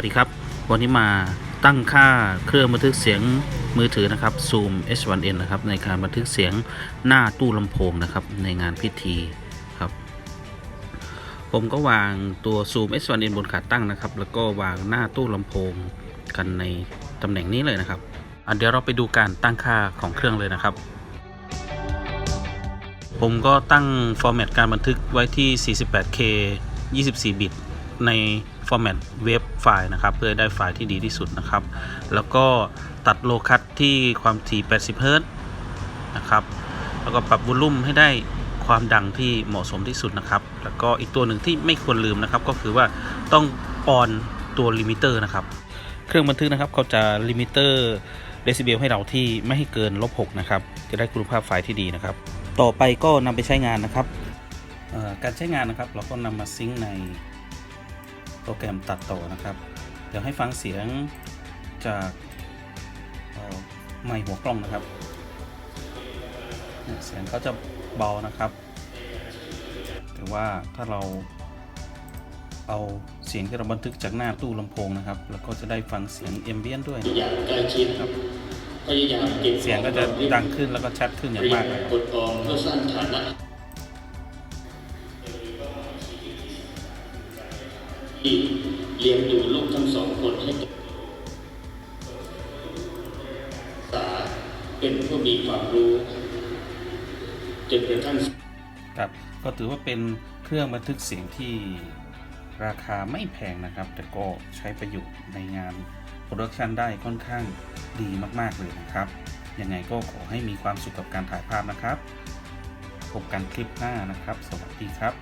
วัสดีครับ วันนี้มาตั้งค่าเครื่องบันทึกเสียงมือถือนะครับ Zoom H1n นะครับในการบันทึกเสียงหน้าตู้ลำโพงนะครับในงานพิธีครับ ผมก็วางตัว Zoom H1n บนขาตั้งนะครับ แล้วก็วางหน้าตู้ลำโพงกันในตำแหน่งนี้เลยนะครับอะเดี๋ยวเราไปดูการตั้งค่าของเครื่องเลยนะครับ ผมก็ตั้งฟอร์แมตการบันทึกไว้ที่ 48K 24 บิตใน ฟอร์แมตเวฟไฟล์นะครับ เพื่อให้ได้ไฟล์ที่ดีที่สุดนะครับ แล้วก็ตัดโลคัตที่ความถี่80เฮิรตนะครับ แล้วก็ปรับวอลลุ่มให้ได้ความดังที่เหมาะสมที่สุดนะครับ แล้วก็อีกตัวหนึ่งที่ไม่ควรลืมนะครับ ก็คือว่าต้องออนตัวลิมิเตอร์นะครับ เครื่องบันทึกนะครับเขาจะลิมิเตอร์เดซิเบลให้เราที่ไม่ให้เกินลบ6นะครับ จะได้คุณภาพไฟล์ที่ดีนะครับ ต่อไปก็นำไปใช้งานนะครับ การใช้งานนะครับ เราก็นำมาซิงค์ใน โปรแกรมตัดต่อนะครับ เดี๋ยวให้ฟังเสียงจากเอ่อไมค์หัวกล้องนะครับเนี่ยเสียงเขาจะเบานะครับ แต่ว่าถ้าเราเอาเสียงที่เราบันทึกจากหน้าตู้ลำโพงนะครับ แล้วก็จะได้ฟังเสียงเอมเบียนด้วยอย่างใกล้ชิดครับพยายามเก็บเสียงก็จะดังขึ้นแล้วก็ชัดขึ้นอย่างมากเลยครับกดออมเพื่อสร้างฐานะ ที่เลี้ยงดูลูกทั้งสองคนให้เติบโตศึกษาเป็นผู้มีความรู้จนกระทั่งครับก็ถือว่าเป็นเครื่องบันทึกเสียงที่ราคาไม่แพงนะครับ แต่ก็ใช้ประโยชน์ในงานโปรดักชันได้ค่อนข้างดีมากๆเลยนะครับ ยังไงก็ขอให้มีความสุขกับการถ่ายภาพนะครับ พบกันคลิปหน้านะครับ สวัสดีครับ